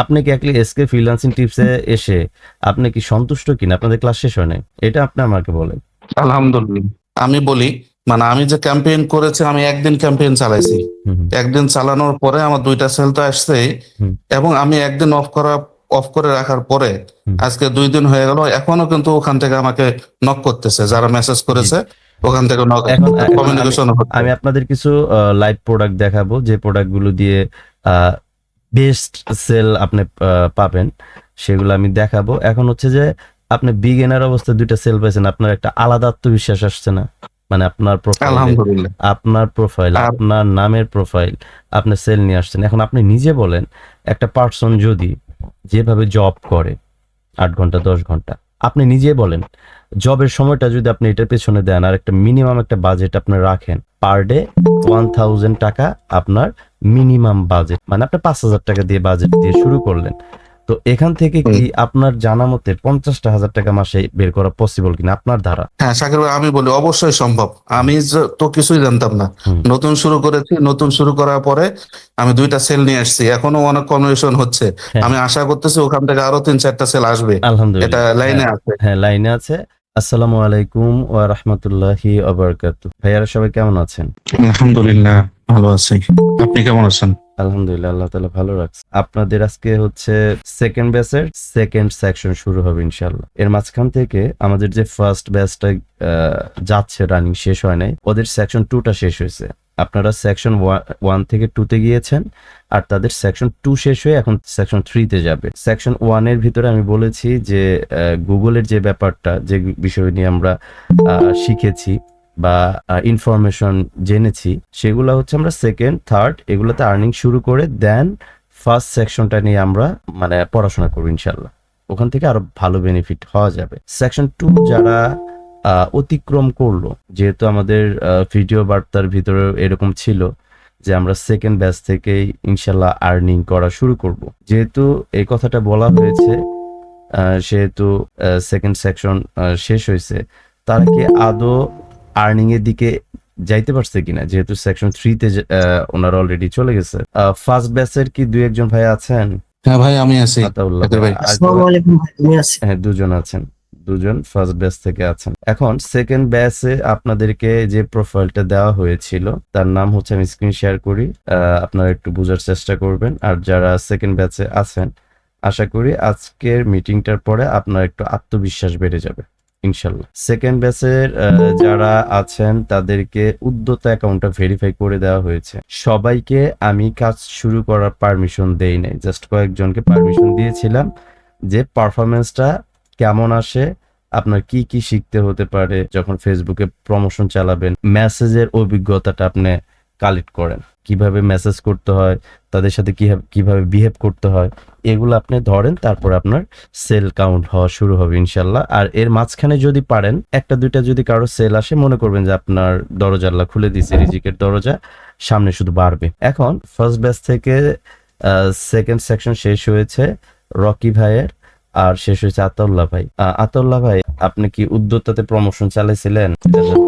আপনি কি একলি SK freelancing টিপসে এসে আপনি কি সন্তুষ্ট কিনা? আপনাদের ক্লাস শেষ হয় নাই। এটা আপনি আমাকে বলেন। আলহামদুলিল্লাহ। আমি বলি মানে আমি যে ক্যাম্পেইন করেছি আমি একদিন ক্যাম্পেইন চালাইছি। একদিন চালানোর পরে আমার দুইটা সেল তো আসছে এবং আমি একদিন অফ করা অফ করে রাখার পরে আজকে দুই দিন হয়ে গেল এখনও কিন্তু ওখান থেকে আমাকে নক করতেছে যারা মেসেজ করেছে ওখান থেকে নক কমিউনিকেশন আমি আপনাদের কিছু লাইভ প্রোডাক্ট দেখাবো যে প্রোডাক্টগুলো দিয়ে বেস্ট সেল আপনি পাবেন সেগুলো আমি দেখাবো। এখন হচ্ছে যে আপনি বিগিনার অবস্থায় দুইটা সেল পাইছেন আপনার একটা আলাদা আত্মবিশ্বাস আসছে না? মানে আপনার প্রোফাইল আপনার প্রোফাইল আপনার নামের প্রোফাইল আপনি সেল নিয়ে আসছেন। এখন আপনি নিজে বলেন একটা পার্সন যদি যেভাবে জব করে আট ঘণ্টা দশ ঘণ্টা আপনি নিজে বলেন জবের সময়টা যদি আপনি এটার পেছনে দেন আর একটা মিনিমাম একটা বাজেট আপনি রাখেন পার ডে ওয়ান থাউজেন্ড টাকা আপনার মিনিমাম বাজেট মানে আপনি পাঁচ হাজার টাকা দিয়ে বাজেট দিয়ে শুরু করলেন। তো এখান থেকে কি আপনার জানা মতে পঞ্চাশটা হাজার টাকা মাসে বের করা পসিবল কিনা আপনার ধারা? হ্যাঁ শাকির ভাই আমি বলি অবশ্যই সম্ভব। আমি তো কিছুই জানতাম না। নতুন শুরু করেছি নতুন শুরু করার পরে আমি দুইটা সেল নিয়ে আসছি। এখনও অনেক কনভার্সন হচ্ছে। হ্যাঁ। আমি আশা করতেছি ওখান থেকে আরও তিন চারটা সেল আসবে। এটা লাইনে হ্যাঁ। আছে। হ্যাঁ লাইনে আছে। আসসালামু আলাইকুম ওয়া রাহমাতুল্লাহি ওয়া বারাকাতুহু। ভাইয়ারা সবাই কেমন আছেন? আলহামদুলিল্লাহ ভালো আছি। আপনি কেমন আছেন? আলহামদুলিল্লাহ আল্লাহ তাআলা ভালো রাখছে। আপনাদের আজকে হচ্ছে সেকেন্ড ব্যাচের সেকেন্ড সেকশন শুরু হবে ইনশাআল্লাহ। এর মাঝখান থেকে আমাদের যে ফার্স্ট ব্যাচটা যাচ্ছে রানিং শেষ হয় নাই ওদের সেকশন টুটা শেষ হয়েছে। আপনারা সেকশন ওয়ান থেকে টুতে গিয়েছেন, আর তাদের সেকশন টু শেষ হয়ে এখন সেকশন থ্রিতে যাবে। সেকশন ওয়ানের ভিতরে আমি বলেছি যে গুগলের যে ব্যাপারটা, যে বিষয় নিয়ে আমরা শিখেছি বা ইনফরমেশন জেনেছি, সেগুলো হচ্ছে আমরা সেকেন্ড থার্ড এগুলোতে আর্নিং শুরু করে দেন ফার্স্ট সেকশনটা নিয়ে আমরা মানে পড়াশোনা করব ইনশাল্লাহ ওখান থেকে আরও ভালো বেনিফিট হওয়া যাবে। সেকশন টু যারা অতিক্রম করল। যেহেতু আমাদের ভিডিও বার্তার ভিতরে এরকম ছিল যে আমরা সেকেন্ড ব্যাচ থেকেই ইনশাল্লাহ আর্নিং করা শুরু করব। যেহেতু এই কথাটা বলা হয়েছে আহ, সেহেতু সেকেন্ড সেকশন শেষ হয়েছে তারা কি আদৌ আর্নিং এর দিকে যাইতে পারছে কিনা? যেহেতু সেকশন থ্রিতে ওনারা অলরেডি চলে গেছে। ফার্স্ট ব্যাচের কি দুই একজন ভাই আছেন? হ্যাঁ ভাই আমি আছি। আতাউল্লাহ ভাই। আর- আসসালামু আলাইকুম ভাই আমি আছি। হ্যাঁ দুজন আছেন। দুজন ফার্স্ট ব্যাচ থেকে আছেন। এখন সেকেন্ড ব্যাচে আপনাদেরকে যে প্রোফাইলটা দেওয়া হয়েছিল, তার নাম হচ্ছে আমি স্ক্রিন শেয়ার করি। আপনারা একটু বোঝার চেষ্টা করবেন। আর যারা সেকেন্ড ব্যাচে আছেন, আশা করি আজকের মিটিংটার পরে আপনার একটু আত্মবিশ্বাস বেড়ে যাবে, ইনশাল্লাহ। সেকেন্ড ব্যাচের যারা আছেন, তাদেরকে উদ্যতা অ্যাকাউন্টটা ভেরিফাই করে দেওয়া হয়েছে। সবাইকে আমি কাজ শুরু করার পারমিশন দেই নাই। জাস্ট কয়েকজনকে পারমিশন দিয়েছিলাম যে পারফরমেন্সটা কেমন আসে? আপনার কি কি শিখতে হতে পারে যখন ফেসবুকে প্রমোশন চালাবেন? মেসেজের অভিজ্ঞতাটা আপনি কালেক্ট করেন। কীভাবে মেসেজ করতে হয়? তাদের সাথে কীভাবে বিহেভ করতে হয়? এগুলো আপনি ধরেন, তারপর আপনার সেল কাউন্ট হওয়া শুরু হবে ইনশাল্লাহ। আর এর মাঝখানে যদি পারেন, একটা, দুইটা যদি কারও সেল আসে, মনে করবেন যে আপনার দরজা আল্লাহ খুলে দিয়েছে, রিজিকের দরজা, সামনে শুধু বাড়বে। এখন ফার্স্ট ব্যাচ থেকে সেকেন্ড সেকশন শেষ হয়েছে রকি ভাইয়ের। আর শেষ হয়েছে আতাউল্লাহ ভাই। আতাউল্লাহ ভাই আপনি কি উদ্যোক্তাতে প্রমোশন চালাইছিলেন?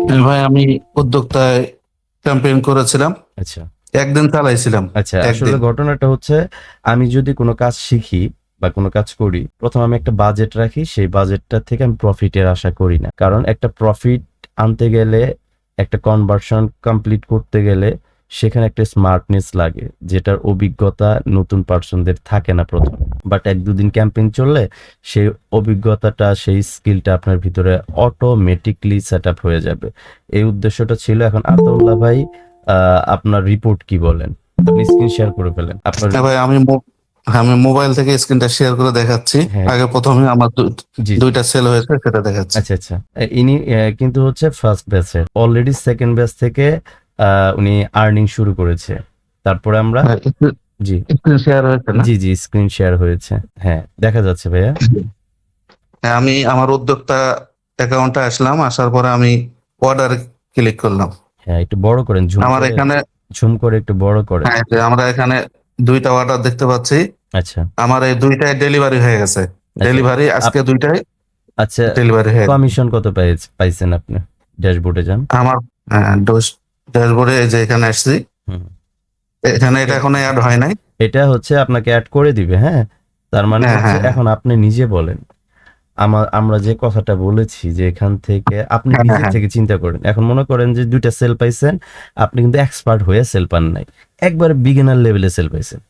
হ্যাঁ ভাই আমি উদ্যোক্তায় ক্যাম্পেইন করেছিলাম। আচ্ছা। একদিন চালাইছিলাম। আচ্ছা আসলে ঘটনাটা হচ্ছে আমি যদি কোনো কাজ শিখি বা কোনো কাজ করি প্রথম আমি একটা বাজেট রাখি সেই বাজেটটা থেকে আমি প্রফিটের আশা করি না। কারণ একটা প্রফিট আনতে গেলে একটা কনভার্সন কমপ্লিট করতে গেলে সেখানে একটা স্মার্টনেস লাগে যেটার অভিজ্ঞতা নতুন পার্সনদের থাকে না প্রথম। বাট এক দুদিন ক্যাম্পেইন চললে সেই অভিজ্ঞতাটা সেই স্কিলটা আপনার ভিতরে অটোমেটিকলি সেট আপ হয়ে যাবে। এই উদ্দেশ্যটা ছিল এখন আতাউল্লাহ ভাই আপনার রিপোর্ট কি বলেন? আপনি স্ক্রিন শেয়ার করে ফেলেন। আপনার ভাই আমি আমি মোবাইল থেকে স্ক্রিনটা শেয়ার করে দেখাচ্ছি। হ্যাঁ। আগে প্রথমে আমার দুইটা সেল হয়েছে সেটা দেখাচ্ছি। আচ্ছা আচ্ছা। ইনি কিন্তু হচ্ছে ফার্স্ট ব্যাচের অলরেডি সেকেন্ড ব্যাচ থেকে উনি আর্নিং শুরু করেছে। তারপরে আমরা জি। স্ক্রিন শেয়ার হয়েছে না? জি জি স্ক্রিন শেয়ার হয়েছে। হ্যাঁ দেখা যাচ্ছে ভাইয়া। হ্যাঁ, আমি আমার উদ্যোক্তা অ্যাকাউন্টে আসলাম আসার পরে আমি অর্ডার ক্লিক করলাম। হ্যাঁ একটু বড় করেন ঝুম আমার এখানে ঝুম করে একটু বড় করেন। হ্যাঁ, আমরা এখানে দুইটা অর্ডার দেখতে পাচ্ছি। আচ্ছা। আমার এই দুইটাই ডেলিভারি হয়ে গেছে। ডেলিভারি আজকে দুইটাই আচ্ছা ডেলিভারি হয়ে। কমিশন কত পাইছেন আপনি? ড্যাশবোর্ডে যান। আমার ডোজ ড্যাশবোর্ডে যে এখানে আসছি। এখানে এটা এখনও অ্যাড হয় নাই। এটা হচ্ছে আপনাকে অ্যাড করে দিবে হ্যাঁ? তার মানে হ্যাঁ, হচ্ছে হ্যাঁ। এখন আপনি নিজে বলেন। আমার আমরা যে কথাটা বলেছি যে এখান থেকে আপনি হ্যাঁ, নিজে। থেকে চিন্তা করেন। এখন মনে করেন যে দুইটা সেল পাইছেন আপনি কিন্তু এক্সপার্ট হয়ে সেল পান নাই। একবার বিগিনার লেভেলে সেল পাইছেন।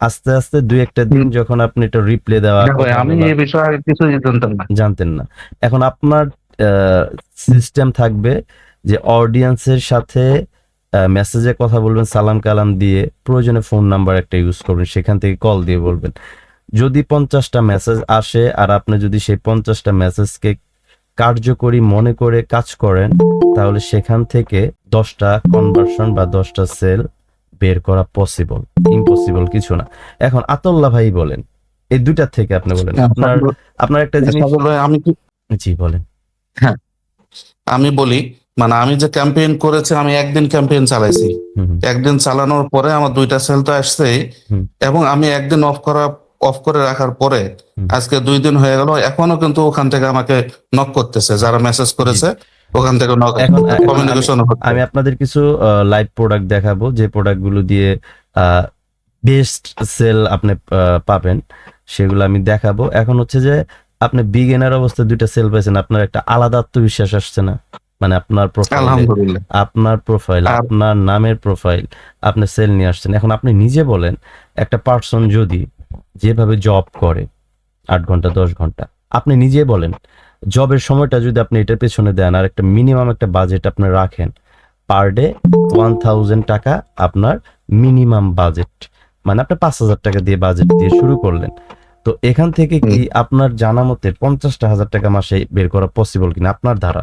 আস্তে আস্তে দুই একটা দিন যখন আপনি এটা রিপ্লে দেওয়া আমি এই বিষয়ে আগে কিছুই জানতাম না। জানতেন না। এখন আপনার সিস্টেম থাকবে যে অডিয়েন্সের সাথে মেসেজে কথা বলবেন সালাম কালাম দিয়ে প্রয়োজনে ফোন নাম্বার একটা ইউজ করবেন সেখান থেকে কল দিয়ে বলবেন। যদি পঞ্চাশটা মেসেজ আসে আর আপনি যদি সেই পঞ্চাশটা মেসেজকে কার্যকরী মনে করে কাজ করেন তাহলে সেখান থেকে দশটা কনভার্সন বা দশটা সেল বের করা পসিবল ইম্পসিবল কিছু না। এখন আতল্লাহ ভাই বলেন এই দুইটা থেকে আপনি বলেন। আপনার আপনার একটা জিনিস আমি কি জি বলেন। হ্যাঁ আমি বলি মানে আমি যে ক্যাম্পেইন করেছি আমি একদিন ক্যাম্পেইন চালাইছি। একদিন চালানোর পরে আমার দুইটা সেল তো আসছেই হুম। এবং আমি একদিন অফ করা অফ করে রাখার পরে আজকে দুই দিন হয়ে গেল এখনও কিন্তু ওখান থেকে আমাকে নক করতেছে যারা মেসেজ করেছে ওখান থেকে কমিউনিকেশন আমি আপনাদের কিছু লাইভ প্রোডাক্ট দেখাবো যে প্রোডাক্টগুলো দিয়ে বেস্ট সেল আপনি পাবেন সেগুলো আমি দেখাবো। এখন হচ্ছে যে আপনি বিগিনার অবস্থায় দুইটা সেল পাইছেন আপনার একটা আলাদা আত্মবিশ্বাস আসছে না। মানে আপনার প্রোফাইল আপনার প্রোফাইল আপনার নামের প্রোফাইল আপনি সেল নিয়ে আসছেন। এখন আপনি নিজে বলেন একটা পার্সন যদি যেভাবে জব করে আট ঘণ্টা দশ ঘণ্টা আপনি নিজে বলেন জবের সময়টা যদি আপনি এটার পেছনে দেন আর একটা মিনিমাম একটা বাজেট আপনি রাখেন পার ডে ওয়ান থাউজেন্ড টাকা আপনার মিনিমাম বাজেট মানে আপনি পাঁচ হাজার টাকা দিয়ে বাজেট দিয়ে শুরু করলেন। তো এখান থেকে কি আপনার জানা মতে পঞ্চাশটা হাজার টাকা মাসে বের করা পসিবল কিনা? আপনার ধারা।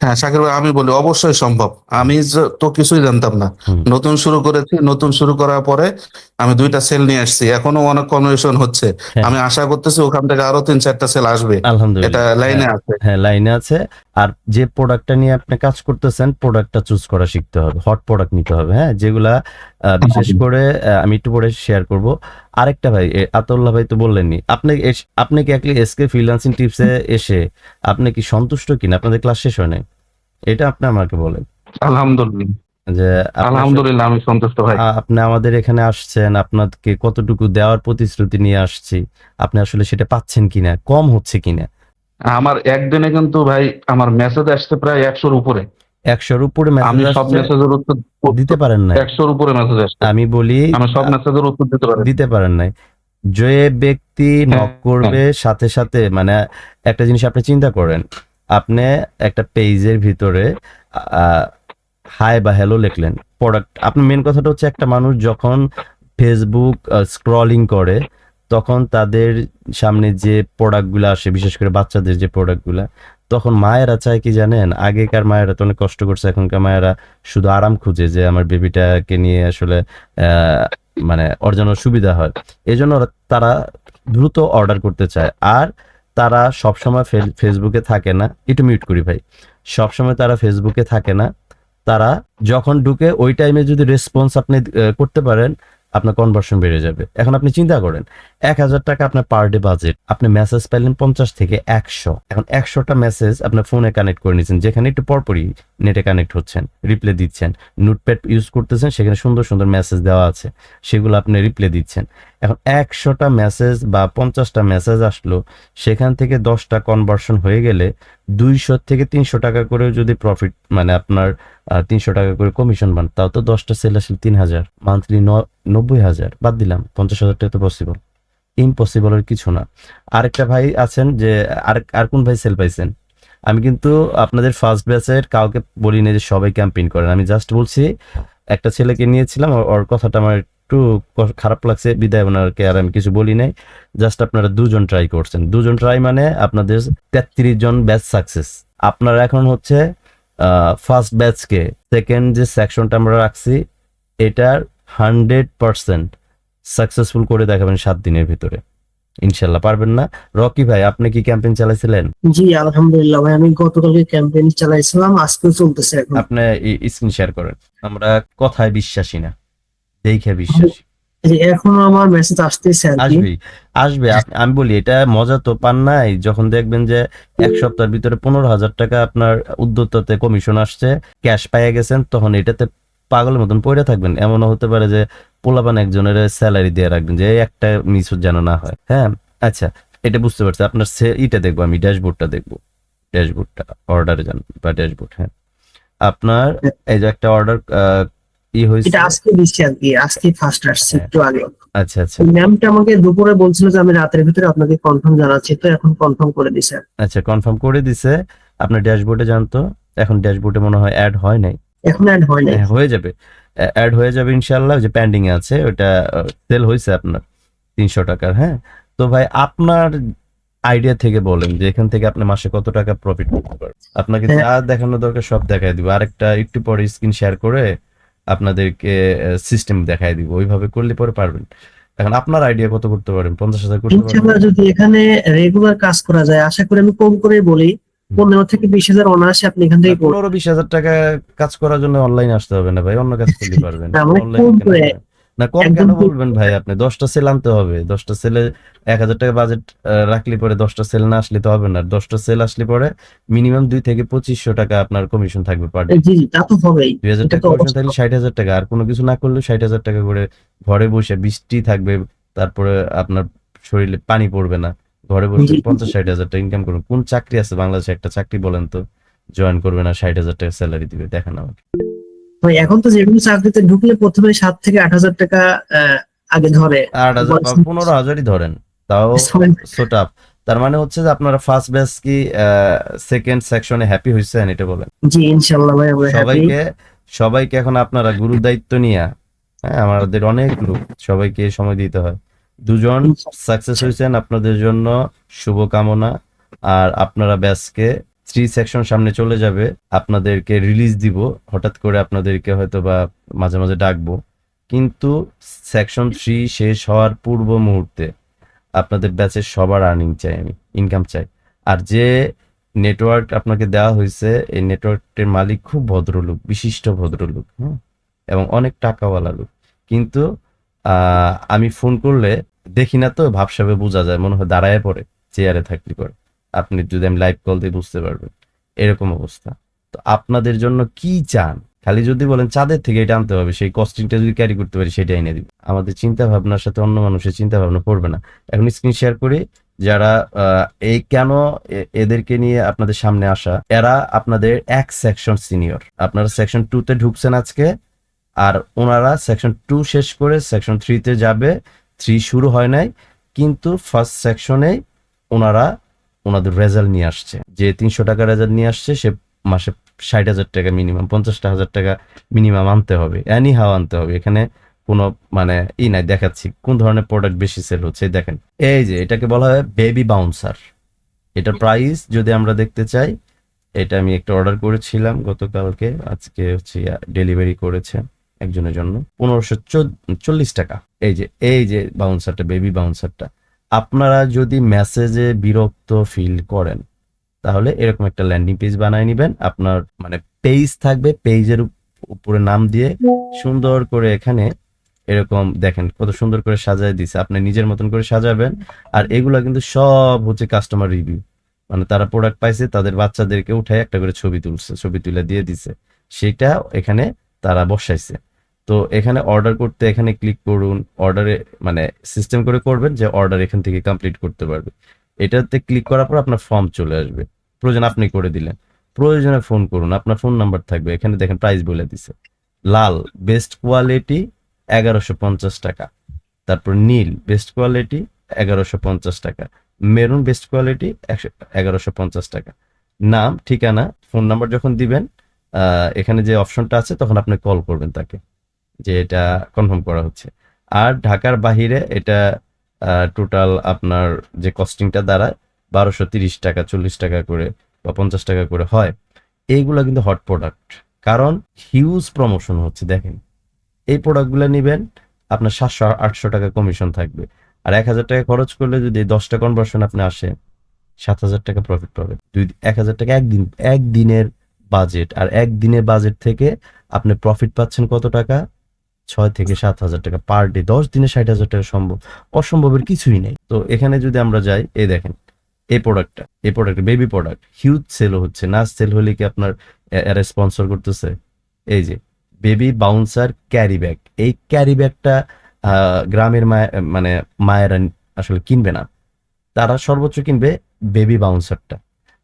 হ্যাঁ শাকির ভাই আমি বলি অবশ্যই সম্ভব। আমি তো কিছুই জানতাম না। নতুন শুরু করেছি নতুন শুরু করার পরে আমি দুইটা সেল নিয়ে আসছি। এখনও অনেক কনভার্সন হচ্ছে। হ্যাঁ। আমি আশা করতেছি ওখান থেকে আরও তিন চারটা সেল আসবে। এটা লাইনে হ্যাঁ। আছে। হ্যাঁ লাইনে আছে। আর যে প্রোডাক্টটা নিয়ে আপনি কাজ করতেছেন প্রোডাক্টটা চুজ করা শিখতে হবে। হট প্রোডাক্ট নিতে হবে হ্যাঁ? যেগুলা বিশেষ করে আহ, আমি একটু পরে শেয়ার করব। আরেকটা ভাই এ, আতাউল্লাহ ভাই তো বললেননি আপনি আপনি কি একলি এসকে ফ্রিল্যান্সিং টিপসে এসে আপনি কি সন্তুষ্ট কিনা? আপনাদের ক্লাস শেষ হয় নাই? এটা আপনি আমাকে বলেন। আলহামদুলিল্লাহ। যে আলহামদুলিল্লাহ আমি সন্তুষ্ট ভাই। আপনি আমাদের এখানে আসছেন আপনাকে কতটুকু দেওয়ার প্রতিশ্রুতি নিয়ে আসছি আপনি আসলে সেটা পাচ্ছেন কিনা কম হচ্ছে কিনা? আমার একদিনে কিন্তু ভাই আমার মেসেজ আসছে প্রায় একশোর উপরে। একশোর উপরে আমি সব মেসেজের উত্তর দিতে পারেন না একশোর উপরে মেসেজ আসছে। আমি বলি আমি সব মেসেজের উত্তর দিতে পারি। দিতে পারেন নাই। যে ব্যক্তি নক করবে সাথে সাথে মানে একটা জিনিস আপনি চিন্তা করেন আপনি একটা পেজের ভিতরে হাই বা হ্যালো লিখলেন। প্রোডাক্ট আপনার মেন কথাটা হচ্ছে একটা মানুষ যখন ফেসবুক স্ক্রলিং করে, তখন তাদের সামনে যে প্রোডাক্টগুলো আসে, বিশেষ করে বাচ্চাদের যে প্রোডাক্টগুলো তখন মায়েরা চায় কি জানেন? আগেকার মায়েরা তো অনেক কষ্ট করছে, এখনকার মায়েরা শুধু আরাম খুঁজে যে আমার বেবিটাকে নিয়ে আসলে মানে যেন সুবিধা হয়। এই জন্য তারা দ্রুত অর্ডার করতে চায়। আর তারা সবসময় ফেসবুকে থাকে না। একটু মিউট করি ভাই। সবসময় তারা ফেসবুকে থাকে না। তারা যখন ঢুকে ওই টাইমে যদি রেসপন্স আপনি করতে পারেন আপনার কনভার্সন বেড়ে যাবে। এখন আপনি চিন্তা করেন, এক হাজার টাকা আপনার পার ডে বাজেট আপনি মেসেজ পেলেন পঞ্চাশ থেকে একশো। এখন একশোটা মেসেজ আপনার ফোনে কানেক্ট করে নিয়েছেন, যেখানে একটু পরপরই নেটে কানেক্ট হচ্ছেন রিপ্লে দিচ্ছেন নোটপ্যাড ইউজ করতেছেন, সেখানে সুন্দর সুন্দর মেসেজ দেওয়া আছে, সেগুলো আপনি রিপ্লে দিচ্ছেন। এখন একশোটা মেসেজ বা পঞ্চাশটা মেসেজ আসলো, সেখান থেকে দশটা কনভার্সন হয়ে গেলে দুইশো থেকে তিনশো টাকা করেও যদি প্রফিট মানে আপনার তিনশো টাকা করে কমিশন পান তাও তো দশটা সেল আসলে তিন হাজার মান্থলি নব্বই হাজার বাদ দিলাম, পঞ্চাশ হাজার টাকা তো পসিবল ইম্পসিবলের কিছু না। আরেকটা ভাই আছেন যে, আর আর কোন ভাই সেল পাইছেন? আমি কিন্তু আপনাদের ফার্স্ট ব্যাচের কাউকে বলি না যে সবাই ক্যাম্পেইন করেন। আমি জাস্ট বলছি, একটা ছেলেকে নিয়েছিলাম, ওর কথাটা আমার একটু খারাপ লাগছে, বিদায় ওনারকে আর আমি কিছু বলি নাই। জাস্ট আপনারা দুজন ট্রাই করছেন। দুজন ট্রাই মানে আপনাদের তেত্রিশ জন ব্যাচ সাকসেস আপনারা এখন হচ্ছে ফার্স্ট ব্যাচকে সেকেন্ড যে সেকশনটা আমরা রাখছি এটার হান্ড্রেড পার্সেন্ট সাকসেসফুল করে দেখাবেন সাত দিনের ভিতরে। ইনশাল্লাহ পারবেন না? রকি ভাই আপনি কি ক্যাম্পেইন চালাইছিলেন? জি আলহামদুলিল্লাহ ভাই আমি গতকালকে ক্যাম্পেইন চালাইছিলাম আজকেও চলতেছে এখন। আপনি স্ক্রিন শেয়ার করেন। আমরা কথায় বিশ্বাসী না দেখে বিশ্বাসী। এখনও আমার মেসেজ আসতেছে আসবেই আসবে আমি বলি এটা মজা তো পান নাই। যখন দেখবেন যে এক সপ্তাহের ভিতরে পনেরো হাজার টাকা আপনার উদ্যোক্তাতে কমিশন আসছে ক্যাশ পাইয়া গেছেন তখন এটাতে পাগলের মতন পড়ে থাকবেন। এমনও হতে পারে যে পোলাপান একজনের স্যালারি দিয়ে রাখবেন যে একটা মিস যেন না হয়। হ্যাঁ? আচ্ছা এটা বুঝতে পারছি। আপনার ইটা দেখব আমি ড্যাশবোর্ডটা দেখব। ড্যাশবোর্ডটা অর্ডারে যান বা ড্যাশবোর্ড হ্যাঁ। আপনার এই যে একটা অর্ডার এটা আজকে দিচ্ছি আর কি আজকে ফার্স্ট আসছে হ্যাঁ। একটু আগে আচ্ছা আচ্ছা। ম্যামটা আমাকে দুপুরে বলছিল যে আমি রাতের ভিতরে আপনাকে কনফার্ম জানাচ্ছি তো এখন কনফার্ম করে দিছে। আচ্ছা কনফার্ম করে দিছে আপনার ড্যাশবোর্ডে জানতো এখন ড্যাশবোর্ডে মনে হয় অ্যাড হয় নাই। এখন অ্যাড হয় নাই। হ্যাঁ, যাবে। অ্যাড হয়ে যাবে যে পেন্ডিং আছে ওটা সেল হয়েছে আপনার তিনশো টাকার হ্যাঁ? তো ভাই আপনার আইডিয়া থেকে বলেন যে এখান থেকে আপনি মাসে কত টাকা প্রফিট করতে পারবেন। আপনাকে হ্যাঁ। যা দেখানো দরকার সব দেখাই দিব। আরেকটা একটু পরে স্ক্রিন শেয়ার করে আপনাদেরকে সিস্টেম দেখাই দিব। ওইভাবে করলে পরে পারবেন। এখন আপনার আইডিয়া কত করতে পারেন? পঞ্চাশ হাজার করতে পারবেন? যদি এখানে রেগুলার কাজ করা যায় আশা করি আমি কম করে বলি পনেরো থেকে বিশ হাজার অনায়াসে আপনি এখান থেকে পনেরো বিশ হাজার টাকা কাজ করার জন্য অনলাইন আসতে হবে না ভাই অন্য কাজ করতে পারবেন। না, কম কেন বলবেন ভাই আপনি? দশটা সেল আনতে হবে। দশটা সেলে এক হাজার টাকা বাজেট রাখলে পরে দশটা সেল না আসলে তো হবে না। দশটা সেল আসলে পরে মিনিমাম দুই থেকে পঁচিশশো টাকা আপনার কমিশন থাকবে পার তা তো হবেই। দুই হাজার টাকা কমিশন থাকলে ষাট হাজার টাকা। আর কোনো কিছু না করলেও ষাট হাজার টাকা করে ঘরে বসে বৃষ্টি থাকবে তারপরে আপনার শরীরে পানি পড়বে না। ঘরে বসে পঞ্চাশ ষাট হাজার টাকা ইনকাম করবেন কোন চাকরি আছে বাংলাদেশে? একটা চাকরি বলেন তো। জয়েন করবে না ষাট হাজার টাকা স্যালারি দিবে। দেখেন আমাকে। ভাই এখন তো যেগুলো চাকরিতে ঢুকলে প্রথমে সাত থেকে আট হাজার টাকা আগে ধরে। আট হাজার পনেরো হাজারই ধরেন। তাও সোটাপ তার মানে হচ্ছে যে আপনারা ফার্স্ট ব্যাচ কি সেকেন্ড সেকশনে হ্যাপি হয়েছেন এটা বলেন। জি ইনশাল্লাহ ভাই আমরা। সবাইকে সবাইকে এখন আপনারা গুরু দায়িত্ব নিয়ে হ্যাঁ আমাদের অনেক লোক সবাইকে সময় দিতে হয়। দুজন সাকসেস হয়েছেন আপনাদের জন্য শুভকামনা। আর আপনারা ব্যাচকে থ্রি সেকশন সামনে চলে যাবে, আপনাদেরকে রিলিজ দিব, হঠাৎ করে আপনাদেরকে হয়তো বা মাঝে মাঝে ডাকবো। কিন্তু সেকশন থ্রি শেষ হওয়ার পূর্ব মুহূর্তে আপনাদের ব্যাচের সবার আর্নিং চাই আমি ইনকাম চাই। আর যে নেটওয়ার্ক আপনাকে দেওয়া হয়েছে, এই নেটওয়ার্কের মালিক খুব ভদ্রলোক, বিশিষ্ট ভদ্রলোক হ্যাঁ এবং অনেক টাকাওয়ালা লোক। কিন্তু আমি ফোন করলে দেখি না তো, ভাবসাবে বোঝা যায়, মনে হয় দাঁড়ায় পড়ে চেয়ারে থাকলে পরে আপনি যদি আমি লাইভ কল দিয়ে বুঝতে পারবেন। এরকম অবস্থা। তো আপনাদের জন্য কি চান? খালি যদি বলেন চাঁদের থেকে এটা আনতে হবে, সেই কস্টিংটা যদি ক্যারি করতে পারি সেটা এনে দিবে। আমাদের চিন্তা ভাবনার সাথে অন্য মানুষের চিন্তা ভাবনা পড়বে না। এখন স্ক্রিন শেয়ার করি, যারা এই কেন এদেরকে নিয়ে আপনাদের সামনে আসা, এরা আপনাদের এক সেকশন সিনিয়র আপনারা সেকশন টু তে ঢুকছেন আজকে, আর ওনারা সেকশন টু শেষ করে সেকশন থ্রিতে যাবে। থ্রি শুরু হয় নাই, কিন্তু ফার্স্ট সেকশনে ওনারা ওনাদের রেজাল্ট নিয়ে আসছে। যে তিনশো টাকা রেজাল্ট নিয়ে আসছে, সে মাসে ষাট হাজার টাকা মিনিমাম পঞ্চাশটা হাজার টাকা মিনিমাম আনতে হবে। অ্যানি হাও আনতে হবে। এখানে কোনো মানে ই নাই, দেখাচ্ছি কোন ধরনের প্রোডাক্ট বেশি সেল হচ্ছে। দেখেন, এই যে এটাকে বলা হয় বেবি বাউন্সার এটা প্রাইস যদি আমরা দেখতে চাই, এটা আমি একটা অর্ডার করেছিলাম গতকালকে, আজকে হচ্ছে ডেলিভারি করেছে একজনের জন্য। পনেরোশো চল্লিশ টাকা। এই যে এই যে বাউন্সারটা বেবি বাউন্সারটা আপনারা যদি মেসেজে বিরক্ত ফিল করেন, তাহলে এরকম একটা ল্যান্ডিং পেজ বানায় নিবেন। আপনার মানে পেজ থাকবে পেজের উপরে নাম দিয়ে সুন্দর করে এখানে এরকম দেখেন কত সুন্দর করে সাজায় দিছে। আপনি নিজের মতন করে সাজাবেন। আর এগুলা কিন্তু সব হচ্ছে কাস্টমার রিভিউ মানে তারা প্রোডাক্ট পাইছে, তাদের বাচ্চাদেরকে উঠায় একটা করে ছবি তুলছে, ছবি তুলে দিয়ে দিছে। সেটা এখানে তারা বসাইছে। তো এখানে অর্ডার করতে এখানে ক্লিক করুন। অর্ডারে মানে সিস্টেম করে করবেন যে অর্ডার এখান থেকে কমপ্লিট করতে পারবে। এটাতে ক্লিক করার পর আপনার ফর্ম চলে আসবে। প্রয়োজন আপনি করে দিলেন। প্রয়োজনে ফোন করুন। আপনার ফোন নাম্বার থাকবে। এখানে দেখেন প্রাইস বলে দিছে। লাল বেস্ট কোয়ালিটি এগারোশো পঞ্চাশ টাকা। তারপর নীল বেস্ট কোয়ালিটি এগারোশো পঞ্চাশ টাকা। মেরুন বেস্ট কোয়ালিটি একশো, এগারোশো পঞ্চাশ টাকা। নাম, ঠিকানা ফোন নাম্বার যখন দিবেন এখানে যে অপশনটা আছে, তখন আপনি কল করবেন তাকে। যে এটা কনফার্ম করা হচ্ছে। আর ঢাকার বাহিরে এটা টোটাল আপনার যে কস্টিংটা দাঁড়ায় বারোশো তিরিশ টাকা, চল্লিশ টাকা করে বা পঞ্চাশ টাকা করে হয়, এইগুলো কিন্তু হট প্রোডাক্ট কারণ হিউজ প্রমোশন হচ্ছে, দেখেন। এই প্রোডাক্টগুলো নেবেন, আপনার সাতশো, আটশো টাকা কমিশন থাকবে। আর এক হাজার টাকা খরচ করলে যদি দশটা কনভার্সন আপনি আসে, সাত হাজার টাকা প্রফিট পাবেন। দুই এক হাজার টাকা একদিন, একদিনের বাজেট আর একদিনের বাজেট থেকে আপনি প্রফিট পাচ্ছেন কত টাকা? ছয় থেকে সাত হাজার টাকা পার ডে দশ দিনে ষাট হাজার টাকা সম্ভব, অসম্ভবের কিছুই নেই। তো এখানে যদি আমরা যাই, এই দেখেন, এই প্রোডাক্টটা এই product baby product huge sale হচ্ছে। না সেল হলে কি আপনার এরা স্পন্সর করতেছে? এই যে বেবি বাউন্সার ক্যারি ব্যাগ এই ক্যারি ব্যাগটা গ্রামের মায় মানে মায়েরা আসলে কিনবে না। তারা সর্বোচ্চ কিনবে বেবি বাউন্সারটা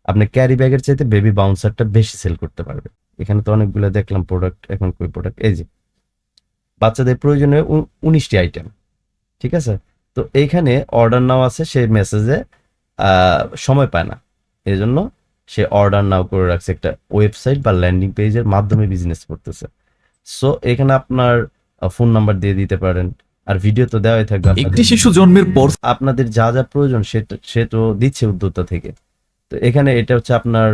আপনি ক্যারি ব্যাগের চাইতে বেবি বাউন্সারটা বেশি সেল করতে পারবে। এখানে তো অনেকগুলো দেখলাম প্রোডাক্ট এখন কই প্রোডাক্ট এই যে বাচ্চাদের প্রয়োজনীয় উনিশটি আইটেম ঠিক আছে? তো এইখানে অর্ডার নাও আছে সেই মেসেজে সময় পায় না। এই জন্য সে অর্ডার নাও করে রাখছে একটা ওয়েবসাইট বা ল্যান্ডিং পেজের মাধ্যমে বিজনেস করতেছে। সো এখানে আপনার ফোন নাম্বার দিয়ে দিতে পারেন। আর ভিডিও তো দেওয়াই থাকবে একটি। শিশু জন্মের পর আপনাদের যা যা প্রয়োজন সেটা সে তো দিচ্ছে উদ্যোক্তা থেকে। তো এখানে এটা হচ্ছে আপনার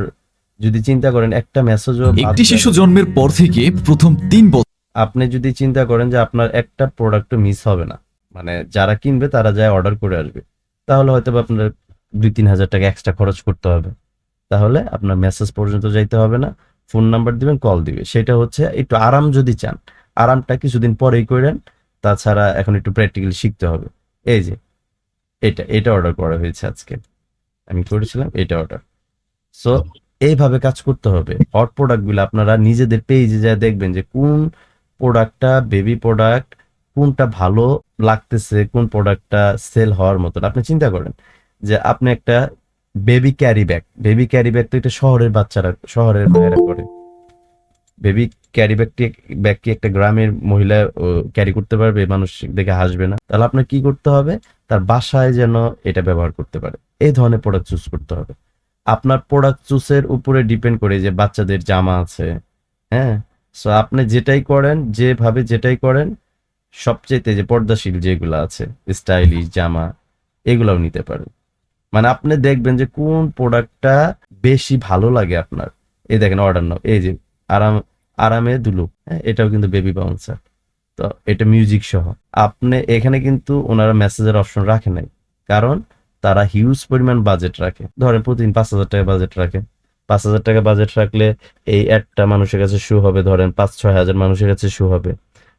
যদি চিন্তা করেন একটা মেসেজও একটি শিশু জন্মের পর থেকে প্রথম তিন বছর আপনি যদি চিন্তা করেন যে আপনার একটা প্রোডাক্টও মিস হবে না মানে যারা কিনবে তারা যায় অর্ডার করে আসবে, তাহলে হয়তো আপনার দুই তিন হাজার টাকা এক্সট্রা খরচ করতে হবে। তাহলে আপনার মেসেজ পর্যন্ত যাইতে হবে না ফোন নাম্বার দিবেন কল দিবে। সেটা হচ্ছে একটু আরাম যদি চান, আরামটা কিছুদিন পরেই করেন, তাছাড়া এখন একটু প্র্যাকটিক্যালি শিখতে হবে। এই যে, এটা এটা অর্ডার করা হয়েছে আজকে। আমি করেছিলাম, এটা অর্ডার সো এইভাবে কাজ করতে হবে। হট প্রোডাক্টগুলো আপনারা নিজেদের পেজে যা দেখবেন যে কোন প্রোডাক্টটা বেবি প্রোডাক্ট কোনটা ভালো লাগতেছে, কোন প্রোডাক্টটা সেল হওয়ার মতন। আপনি চিন্তা করেন যে আপনি একটা baby carry bag baby carry bag তো এটা শহরের বাচ্চারা, শহরের মেয়েরা করে। বেবি ক্যারি ব্যাগটি ব্যাগ কি একটা গ্রামের মহিলা ক্যারি করতে পারবে, মানুষ দেখে হাসবে না। তাহলে আপনার কি করতে হবে? তার বাসায় যেন এটা ব্যবহার করতে পারে। এই ধরনের প্রোডাক্ট চুজ করতে হবে। আপনার প্রোডাক্ট চুজের উপরে ডিপেন্ড করে যে বাচ্চাদের জামা আছে হ্যাঁ? সো আপনি যেটাই করেন, যেভাবে যেটাই করেন সবচেয়ে যে পর্দাশীল যেগুলো আছে, স্টাইলিশ, জামা, এগুলাও নিতে পারেন। মানে আপনি দেখবেন যে কোন প্রোডাক্টটা বেশি ভালো লাগে আপনার। এই দেখেন অর্ডার নাও। এই যে আরাম, আরামে দুলু। হ্যাঁ এটাও কিন্তু বেবি বাউন্সার তো এটা মিউজিক সহ। আপনি এখানে কিন্তু ওনারা মেসেজের অপশন রাখে নাই। কারণ তারা হিউজ পরিমাণ বাজেট রাখে। ধরেন প্রতিদিন পাঁচ হাজার টাকা বাজেট রাখে। পাঁচ হাজার টাকা বাজেট রাখলে এই একটা মানুষের কাছে শু হবে। ধরেন পাঁচ, ছয় হাজার মানুষের কাছে শু হবে।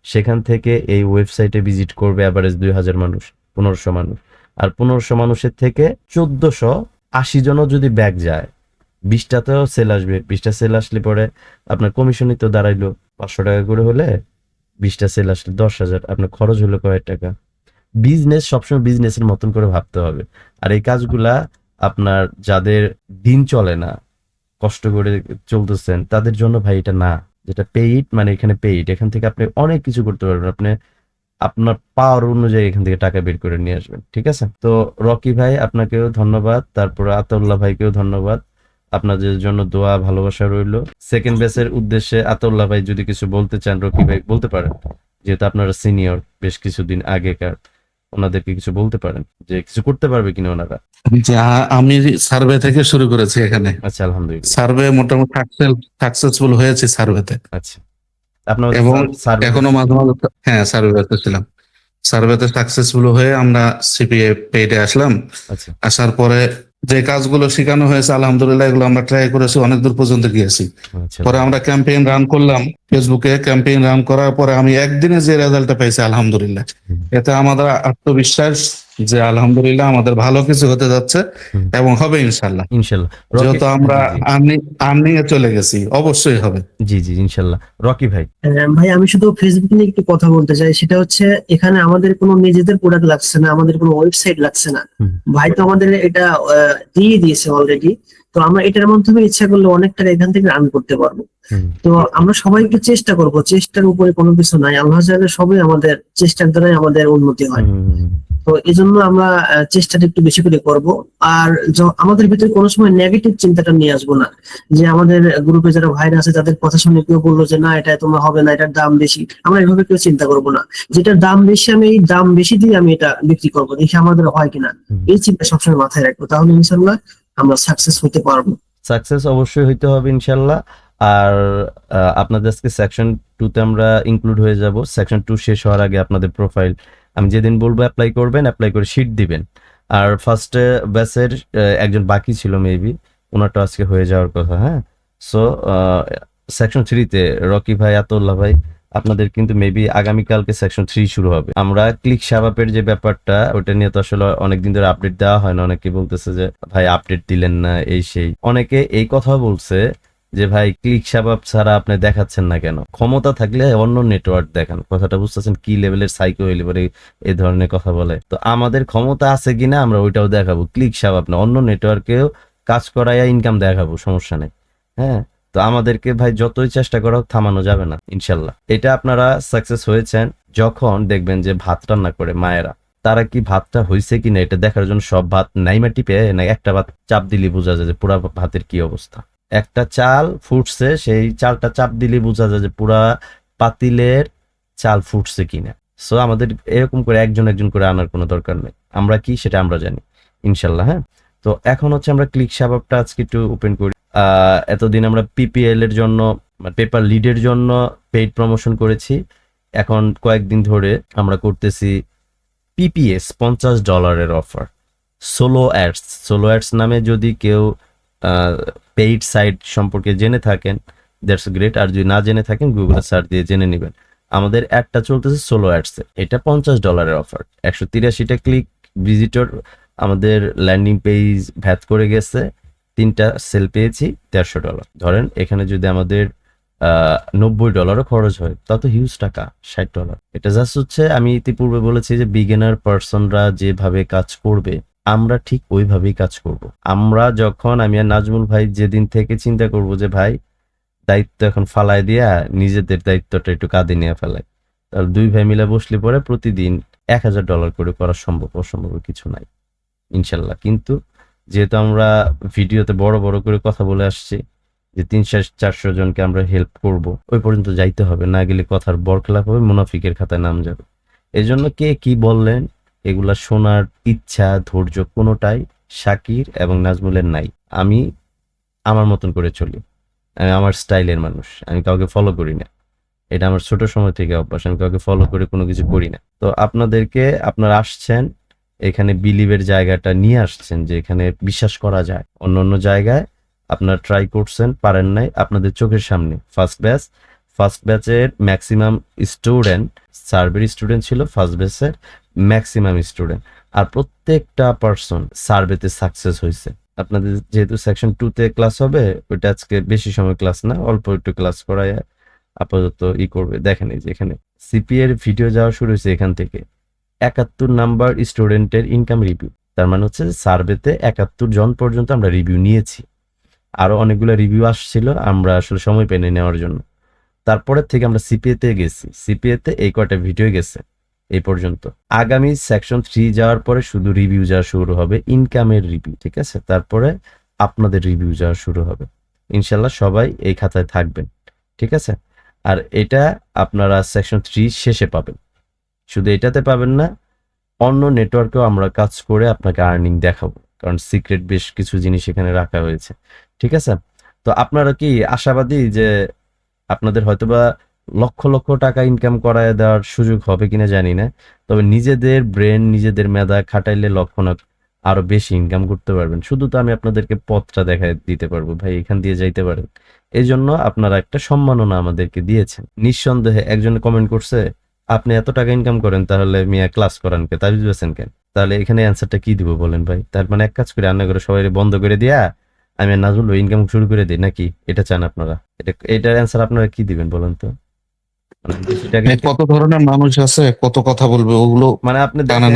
সেখান থেকে এই ওয়েবসাইটে ভিজিট করবে অ্যাভারেজ দুই হাজার মানুষ, পনেরোশো মানুষ। আর পনেরোশো মানুষের থেকে চোদ্দশো আশি জনও যদি ব্যাগ যায়, বিশটাতেও সেল আসবে। বিশটা সেল আসলে পরে আপনার কমিশনই তো দাঁড়াইলো। পাঁচশো টাকা করে হলে বিশটা সেল আসলে দশ হাজার। আপনার খরচ হলো কয়েক টাকা। বিজনেস সবসময় বিজনেসের মতন করে ভাবতে হবে। আর এই কাজগুলা আপনার যাদের দিন চলে না কষ্ট করে চলতেছেন, তাদের জন্য ভাই এটা না। যেটা পেইড মানে এখানে পেইড এখান থেকে আপনি অনেক কিছু করতে পারবেন। আপনি আপনার পাওয়ার অনুযায়ী এখান থেকে টাকা বের করে নিয়ে আসবেন, ঠিক আছে? তো রকি ভাই, আপনাকেও ধন্যবাদ। তারপরে আতাউল্লাহ ভাইকেও ধন্যবাদ। আপনাদের জন্য দোয়া, ভালোবাসা রইল। সেকেন্ড বেসের উদ্দেশ্যে আতাউল্লাহ ভাই যদি কিছু বলতে চান, রকি ভাই বলতে পারেন। যেহেতু আপনারা সিনিয়র বেশ কিছুদিন আগেকার। ওনাদেরকে কিছু বলতে পারেন? যে কিছু করতে পারবে কিনা ওনারা? যে আমি সার্ভে থেকে শুরু করেছি এখানে। আচ্ছা আলহামদুলিল্লাহ। সার্ভে মোটামুটি সাকসেসফুল হয়েছে সার্ভেতে আচ্ছা। আপনার এবং এখনও মাঝে মাঝে হ্যাঁ সার্ভেতে ছিলাম। সার্ভেতে সাকসেসফুল হয়ে আমরা সিপিএ পেইডে আসলাম। আচ্ছা। আসার পরে যে কাজগুলো শেখানো হয়েছে আলহামদুলিল্লাহ এগুলো আমরা ট্রাই করেছি অনেক দূর পর্যন্ত গিয়েছি। আচ্ছা। পরে আমরা ক্যাম্পেইন রান করলাম। ফেসবুকে ক্যাম্পেইন রান করার পরে আমি একদিনে যে রেজাল্টটা পাইছি আলহামদুলিল্লাহ। হুম। এতে আমাদের আত্মবিশ্বাস যে আলহামদুলিল্লাহ আমাদের ভালো কিছু হতে যাচ্ছে এবং হবে ইনশাল্লাহ। ইনশাল্লাহ। যেহেতু আমরা আর্নিং এ চলে গেছি অবশ্যই হবে। জি জি ইনশাল্লাহ। রকি ভাই। আহ, ভাই আমি শুধু ফেসবুক নিয়ে একটু কথা বলতে চাই সেটা হচ্ছে এখানে আমাদের কোনো নিজেদের প্রোডাক্ট লাগছে না আমাদের কোনো ওয়েবসাইট লাগছে না। ভাই তো আমাদের এটা আহ, দিয়ে দিয়েছে অলরেডি তো আমরা এটার মাধ্যমে ইচ্ছা করলে অনেক টাকা এখান থেকে রান করতে পারব। তো আমরা সবাইকে চেষ্টা করব চেষ্টার উপরে কোনো কিছু নাই। আল্লাহ সবই আমাদের চেষ্টার দ্বারাই আমাদের উন্নতি হয়। তো এই জন্য আমরা চেষ্টাটা একটু বেশি করে করব। আর আমাদের ভিতরে কোনো সময় নেগেটিভ চিন্তাটা নিয়ে আসব না। যে আমাদের গ্রুপে যারা ভাইরা আছে তাদের কথা শুনে কেউ বলল যে না এটা তোমার হবে না এটার দাম বেশি। আমরা এভাবে কেউ চিন্তা করব না। যেটার দাম বেশি আমি এই দাম বেশি দিয়ে আমি এটা বিক্রি করব। দেখি আমাদের হয় কিনা। এই চিন্তা সবসময় মাথায় রাখব। তাহলে ইনশাল্লাহ আমরা সাকসেস হতে পারব। সাকসেস অবশ্যই হইতে হবে ইনশাল্লাহ। আর আপনাদের আজকে সেকশন টুতে আমরা ইনক্লুড হয়ে যাব। সেকশন টু শেষ হওয়ার আগে আপনাদের প্রোফাইল আমি যেদিন বলব অ্যাপ্লাই করবেন অ্যাপ্লাই করে শিট দিবেন। আর ফার্স্টে ব্যাচের একজন বাকি ছিল মেবি ওনারটা আজকে হয়ে যাওয়ার কথা হ্যাঁ? সো সেকশন থ্রিতে রকি ভাই আতউল্লাহ ভাই আপনাদের কিন্তু মেবি আগামীকালকে সেকশন থ্রি শুরু হবে। আমরা ক্লিক সাবাপের যে ব্যাপারটা, ওটা নিয়ে তো আসলে অনেকদিন ধরে আপডেট দেওয়া হয় না। অনেকে বলতেছে যে, ভাই আপডেট দিলেন না, এই সেই। অনেকে এই কথা বলছে যে, ভাই ক্লিক সাবাব ছাড়া আপনি দেখাচ্ছেন না কেন? ক্ষমতা থাকলে অন্য নেটওয়ার্ক দেখান। কথাটা বুঝতেছেন কি লেভেলের সাইকো হইলে পরে ধরনের কথা বলে। তো আমাদের ক্ষমতা আছে কিনা আমরা ওইটাও দেখাবো। ক্লিক সাবাব না, অন্য নেটওয়ার্কেও কাজ করাইয়া ইনকাম দেখাবো, সমস্যা নেই। হ্যাঁ? তো আমাদেরকে ভাই যতই চেষ্টা করা থামানো যাবে না, ইনশাল্লাহ। এটা আপনারা সাকসেস হয়েছেন যখন দেখবেন যে ভাত রান্না করে মায়েরা। তারা কি ভাতটা হয়েছে কিনা এটা দেখার জন্য সব ভাত নাইমা টিপে না একটা ভাত চাপ দিলে বোঝা যায় যে পুরা ভাতের কি অবস্থা। একটা চাল ফুটছে, সেই চালটা চাপ দিলে বোঝা যায় যে পুরা পাতিলের চাল ফুটছে কিনা। সো আমাদের এরকম করে একজন একজন করে আনার কোনো দরকার নেই। আমরা কি সেটা আমরা জানি, ইনশাল্লাহ হ্যাঁ? তো এখন হচ্ছে আমরা ক্লিক সাবাবটা আজকে একটু ওপেন করি। এতদিন আমরা পিপিএল এর জন্য পেপার লিডের জন্য পেইড প্রমোশন করেছি। এখন কয়েকদিন ধরে আমরা করতেছি পিপিএস পঞ্চাশ ডলারের offer solo ads solo ads নামে যদি কেউ পেইড সাইট সম্পর্কে জেনে থাকেন দ্যাটস গ্রেট আর যদি না জেনে থাকেন গুগলে সার্চ দিয়ে জেনে নেবেন। আমাদের অ্যাডটা চলতেছে সোলো অ্যাডসে এটা পঞ্চাশ ডলারের অফার একশো তিরাশিটা ক্লিক ভিজিটর আমাদের ল্যান্ডিং পেজ ভ্যাট করে গেছে। তিনটা সেল পেয়েছি, দেড়শো ডলার ধরেন এখানে যদি আমাদের নব্বই ডলারও খরচ হয়, তত হিউজ টাকা, ষাট ডলার এটা জাস্ট হচ্ছে আমি ইতিপূর্বে বলেছি যে বিগিনার পার্সনরা যেভাবে কাজ করবে, আমরা ঠিক ওইভাবেই কাজ করব। আমরা যখন, আমি আর নাজমুল ভাই যেদিন থেকে চিন্তা করব যে ভাই, দায়িত্ব এখন ফালাই দিয়া নিজেদের দায়িত্বটা একটু কাঁদে নিয়ে ফেলাই। তাহলে দুই ভাই মিলে বসলে পরে প্রতিদিন এক হাজার ডলার করে করা সম্ভব, অসম্ভব কিছু নাই। ইনশাল্লাহ। কিন্তু যেহেতু আমরা ভিডিওতে বড় বড় করে কথা বলে আসছি যে তিনশো চারশো জনকে আমরা হেল্প করব, ওই পর্যন্ত যাইতে হবে, না গেলে কথার বরখলাপ হবে, মুনাফিকের খাতায় নাম যাবে। এই জন্য কে কি বললেন, এগুলা শোনার ইচ্ছা, ধৈর্য কোনোটাই শাকির এবং নাজমুলের নাই। আমি আমার মতন করে চলি। আমি আমার স্টাইলের মানুষ, আমি কাউকে ফলো করি না। এটা আমার ছোট সময় থেকে অভ্যাস, আমি কাউকে ফলো করে কোনো কিছু করি না। তো আপনাদেরকে, আপনারা আসছেন এখানে বিলিভের জায়গাটা নিয়ে আসছেন যে এখানে বিশ্বাস করা যায়। অন্য অন্য জায়গায় আপনারা ট্রাই করছেন, পারেন নাই, আপনাদের চোখের সামনে। ফার্স্ট ব্যাচ ফার্স্ট ব্যাচের ম্যাক্সিমাম স্টুডেন্ট সার্ভের স্টুডেন্ট ছিল ফার্স্ট ব্যাচের ম্যাক্সিমাম স্টুডেন্ট আর প্রত্যেকটা পার্সন সার্ভেতে সাকসেস হয়েছে। আপনাদের যেহেতু সেকশন টুতে ক্লাস হবে, ওইটা আজকে বেশি সময় ক্লাস না, অল্প একটু ক্লাস করায় আপাতত ই করবে। দেখেন এই যে এখানে সিপিএর ভিডিও যাওয়া শুরু হয়েছে এখান থেকে। একাত্তর নাম্বার স্টুডেন্টের ইনকাম রিভিউ তার মানে হচ্ছে সার্ভেতে একাত্তর জন পর্যন্ত আমরা রিভিউ নিয়েছি। আরও অনেকগুলো রিভিউ আসছিল, আমরা আসলে সময় পেনে নেওয়ার জন্য। তারপরে থেকে আমরা সিপিএতে গেছি। সিপিএ তে এই কয়টা ভিডিও গেছে এই পর্যন্ত। আগামী সেকশন থ্রি যাওয়ার পরে শুধু রিভিউ যাওয়া শুরু হবে ইনকামের রিভিউ ঠিক আছে? তারপরে আপনাদের রিভিউ যাওয়া শুরু হবে। ইনশাল্লাহ সবাই এই খাতায় থাকবেন, ঠিক আছে? আর এটা আপনারা সেকশন থ্রি শেষে পাবেন। শুধু এটাতে পাবেন না, অন্য নেটওয়ার্কেও আমরা কাজ করে আপনাকে আর্নিং দেখাবো। কারণ সিক্রেট বেশ কিছু জিনিস এখানে রাখা হয়েছে। ঠিক আছে? তো আপনারা কি আশাবাদী যে আপনাদের হয়তোবা লক্ষ লক্ষ টাকা ইনকাম করায় দেওয়ার সুযোগ হবে কিনা জানি না, তবে নিজেদের ব্রেন নিজেদের মেধা খাটাইলে লক্ষ না আরও বেশি ইনকাম করতে পারবেন। শুধু তো আমি আপনাদেরকে পথটা দেখায় দিতে পারব, ভাই, এখান দিয়ে যাইতে পারেন। এই জন্য আপনারা একটা সম্মাননা আমাদেরকে দিয়েছেন। নিঃসন্দেহে একজন কমেন্ট করছে আপনি এত টাকা ইনকাম করেন তাহলে মিয়া ক্লাস করান কে? তাবিজ বেছেন কেন? তাহলে এখানে অ্যান্সারটা কি দিব বলেন ভাই? তার মানে এক কাজ করে রান্না করে সবাই বন্ধ করে দিয়া আমি নাজুল ইনকাম শুরু করে দিই নাকি? এটা চান আপনারা? এটা এটার অ্যান্সার আপনারা কি দিবেন বলেন তো? মানে মানে কত ধরনের মানুষ আছে কত কথা বলবে ওগুলো মানে আপনি জানা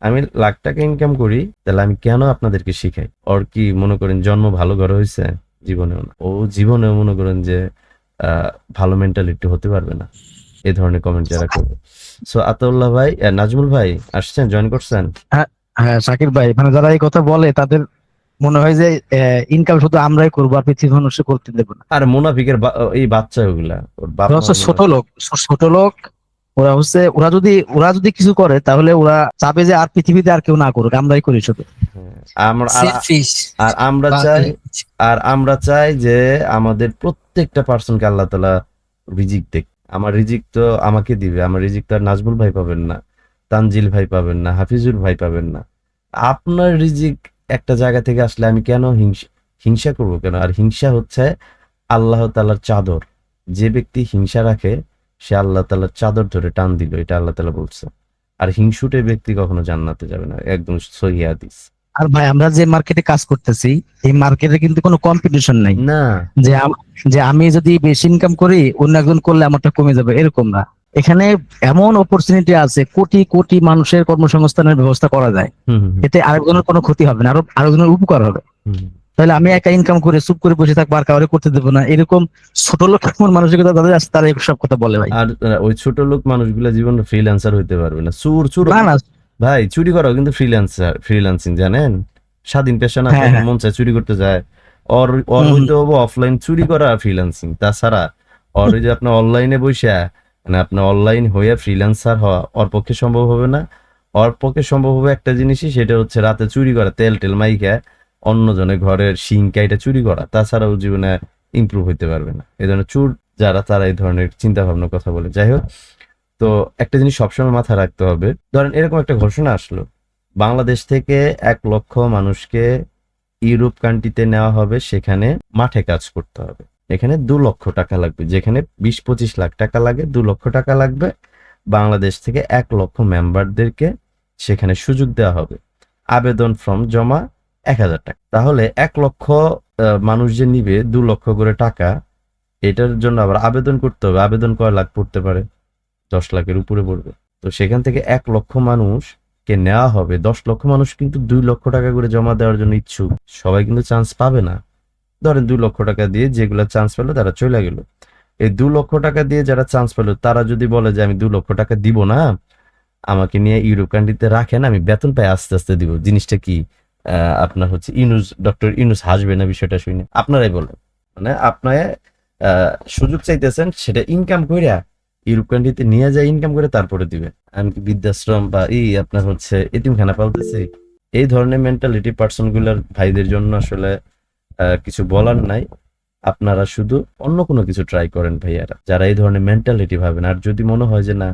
আমি লাখ টাকা ইনকাম করি তাহলে আমি কেন আপনাদেরকে শিখাই? ওর কি মনে করেন জন্ম ভালো ঘরে হয়েছে? জীবনেও না। ও জীবনেও মনে করেন যে আহ, ভালো মেন্টালিটি হতে পারবে না। এই ধরনের কমেন্ট যারা করবে। সো আতাউল্লাহ ভাই নাজমুল ভাই আসছেন জয়েন করছেন? হ্যাঁ শাকির ভাই মানে যারা এই কথা বলে তাদের মনে হয় যে ইনকাম শুধু আমরাই করব আর পৃথিবীর মানুষে করতে দেবো না। আর মোনাফিকের এই বাচ্চা ওগুলা ছোট লোক ছোট লোক ওরা হচ্ছে ওরা যদি ওরা যদি কিছু করে তাহলে ওরা চাবে যে আর পৃথিবীতে আর কেউ না করুক আমরাই করি শুধু। হ্যাঁ, আমরা আর- আমরা চাই আর আমরা চাই যে আমাদের প্রত্যেকটা পার্সনকে আল্লাহ তালা রিজিক দেখ আমার রিজিক তো আমাকে দিবে। আমার রিজিক তো আর নাজমুল ভাই পাবেন না, তানজিল ভাই পাবেন না, হাফিজুর ভাই পাবেন না। আপনার রিজিক একটা জায়গা থেকে আসলে আমি কেন হিংসা হিংসা করব কেন? আর হিংসা হচ্ছে আল্লাহ তালার চাদর। যে ব্যক্তি হিংসা রাখে, সে আল্লাহ তালার চাদর ধরে টান দিল, এটা আল্লাহ তালা বলছে। আর হিংসুটে ব্যক্তি কখনো জান্নাতে যাবে না, একদম সহি হাদিস। আর ভাই আমরা যে মার্কেটে কাজ করতেছি এই মার্কেটে কিন্তু কোনো কম্পিটিশন নাই। না। যে যে আমি যদি বেশি ইনকাম করি অন্য একজন করলে আমারটা কমে যাবে এরকম না। এখানে এমন অপরচুনিটি আছে কোটি কোটি মানুষের কর্মসংস্থানের ব্যবস্থা করা যায়। এতে আরেকজনের কোনো ক্ষতি হবে না আরও আরেকজনের উপকার হবে। তাহলে আমি একা ইনকাম করে চুপ করে বসে থাকব আর কাউরে করতে দেবো না। এরকম ছোট লোক এমন মানসিকতা তাদের আছে তারা সব কথা বলে ভাই। আর ওই ছোট লোক মানুষগুলো জীবনে ফ্রিল্যান্সার হইতে পারবে না। চুর চুর। না না ভাই চুরি করাও কিন্তু ফ্রিল্যান্সার ফ্রিল্যান্সিং জানেন? স্বাধীন পেশা না হ্যাঁ, হ্যাঁ। মন চায় চুরি করতে যায়। ওর ওর হইতে হব অফলাইন চুরি করা ফ্রিল্যান্সিং তাছাড়া ওর যে আপনার অনলাইনে বসে মানে আপনার অনলাইন হয়ে ফ্রিল্যান্সার হওয়া ওর পক্ষে সম্ভব হবে না। ওর পক্ষে সম্ভব হবে একটা জিনিসই সেটা হচ্ছে রাতে চুরি করা তেল টেল মাইকা অন্যজনের ঘরের শিংকা এটা চুরি করা। তাছাড়াও জীবনে ইমপ্রুভ হইতে পারবে না। এই ধরনের চুর যারা তারা এই ধরনের চিন্তা ভাবনার কথা বলে। যাই হোক তো একটা জিনিস সবসময় মাথায় রাখতে হবে। ধরেন এরকম একটা ঘোষণা আসলো। বাংলাদেশ থেকে এক লক্ষ মানুষকে ইউরোপ কান্ট্রিতে নেওয়া হবে, সেখানে মাঠে কাজ করতে হবে। এখানে দু লক্ষ টাকা লাগবে, যেখানে বিশ পঁচিশ লাখ টাকা লাগে, দু লক্ষ টাকা লাগবে। বাংলাদেশ থেকে এক লক্ষ মেম্বারদেরকে সেখানে সুযোগ দেওয়া হবে। আবেদন ফর্ম জমা এক হাজার টাকা। তাহলে এক লক্ষ মানুষ যে নিবে দু লক্ষ করে টাকা, এটার জন্য আবার আবেদন করতে হবে। আবেদন কয় লাখ পড়তে পারে? দশ লাখের উপরে পড়বে। তো সেখান থেকে এক লক্ষ মানুষকে নেওয়া হবে। দশ লক্ষ মানুষ কিন্তু দুই লক্ষ টাকা করে জমা দেওয়ার জন্য ইচ্ছুক। সবাই কিন্তু চান্স পাবে না। ধরেন দুই লক্ষ টাকা দিয়ে যেগুলো চান্স পেল তারা চলে গেল। এই দু লক্ষ টাকা দিয়ে যারা চান্স পেল, তারা যদি বলে যে আমি দু লক্ষ টাকা দিব না, আমাকে নিয়ে ইউরোপ কান্ট্রিতে রাখেন, আমি বেতন পাই, আস্তে আস্তে দিব। জিনিসটা কি? আপনার হচ্ছে ইনুস ডক্টর ইনুস হাসবে না বিষয়টা শুনে? আপনারাই বলেন। মানে আপনার সুযোগ চাইতেছেন, সেটা ইনকাম কইরা ইউরোপ কান্ট্রিতে নিয়ে যায় ইনকাম করে, তারপরে দিবে। আমি বৃদ্ধাশ্রম বা এই আপনার হচ্ছে এতিমখানা পালতেছি। এই ধরনের মেন্টালিটি পার্সনগুলার ভাইদের জন্য আসলে কিছু বলার নাই। আপনারা শুধু অন্য কোনো কিছু ট্রাই করেন ভাইয়ারা, যারা এই ধরনের মেন্টালিটি ভাবেন। আর যদি মনে হয় যে না,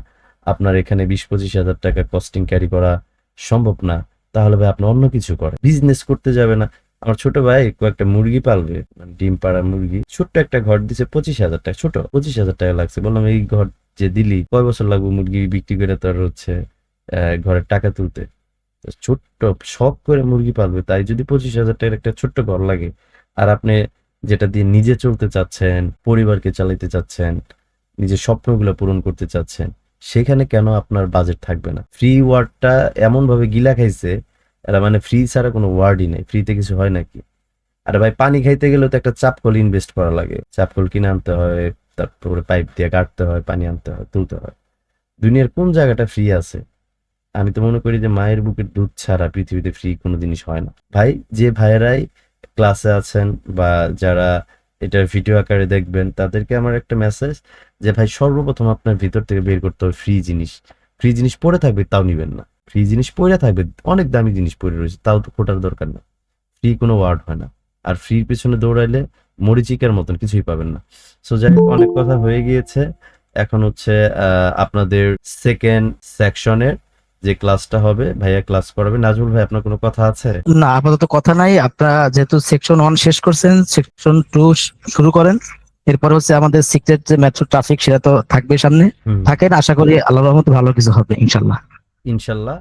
আপনার এখানে বিশ পঁচিশ হাজার টাকা কস্টিং ক্যারি করা সম্ভব না, তাহলে ভাই আপনি অন্য কিছু করেন। বিজনেস করতে যাবে না। আমার ছোট ভাই কয়েকটা মুরগি পালবে মানে ডিম পাড়া মুরগি। ছোট্ট একটা ঘর দিছে পঁচিশ হাজার টাকা, ছোট, পঁচিশ হাজার টাকা লাগছে। বললাম, এই ঘর যে দিলি, কয় বছর লাগবে মুরগি বিক্রি করে তোর হচ্ছে ঘরের টাকা তুলতে? ছোট্ট, শখ করে মুরগি পালবে, তাই যদি পঁচিশ হাজার টাকার একটা ছোট্ট ঘর লাগে, আর আপনি যেটা দিয়ে নিজে চলতে চাচ্ছেন, পরিবারকে চালাইতে চাচ্ছেন, নিজের স্বপ্নগুলো পূরণ করতে চাচ্ছেন, সেখানে কেন আপনার বাজেট থাকবে না? ফ্রি ওয়ার্ডটা এমন ভাবে গিলা খাইছে এরা মানে ফ্রি ছাড়া কোনো ওয়ার্ডই নেই। ফ্রিতে কিছু হয় নাকি? আর ভাই, পানি খাইতে গেলেও তো একটা চাপকল ইনভেস্ট করা লাগে। চাপকল কিনে আনতে হয়, তারপরে পাইপ দিয়ে কাটতে হয়, পানি আনতে হয়, তুলতে হয়। দুনিয়ার কোন জায়গাটা ফ্রি আছে? আমি তো মনে করি যে মায়ের বুকের দুধ ছাড়া পৃথিবীতে ফ্রি কোনো জিনিস হয় না। ভাই, যে ভাইয়েরাই ক্লাসে আছেন বা যারা এটার ভিডিও আকারে দেখবেন, তাদেরকে আমার একটা মেসেজ যে, ভাই, সর্বপ্রথম আপনার ভিতর থেকে বের করতে হবে ফ্রি জিনিস। ফ্রি জিনিস পড়ে থাকবে, তাও নিবেন না। ফ্রি জিনিস পড়ে থাকবে অনেক দামি জিনিস পড়ে রয়েছে তাও তো খোটার দরকার না। ফ্রি কোনো ওয়ার্ড হয় না। আর ফ্রির পিছনে দৌড়াইলে মরিচিকার মতন কিছুই পাবেন না। সো যাই অনেক কথা হয়ে গিয়েছে। এখন হচ্ছে আপনাদের সেকেন্ড সেকশনের যে ক্লাসটা হবে ভাইয়া ক্লাস করাবে। নাজমুল ভাই আপনার কোনো কথা আছে? না আপাতত কথা নাই। আপনারা যেহেতু সেকশন ওয়ান শেষ করছেন সেকশন টু শুরু করেন। এরপর হচ্ছে আমাদের সিক্রেট যে মেট্রো ট্রাফিক সেটা তো থাকবে সামনে। থাকেন আশা করি আল্লাহ রহমতে ভালো কিছু হবে ইনশাল্লাহ ইনশাল্লাহ।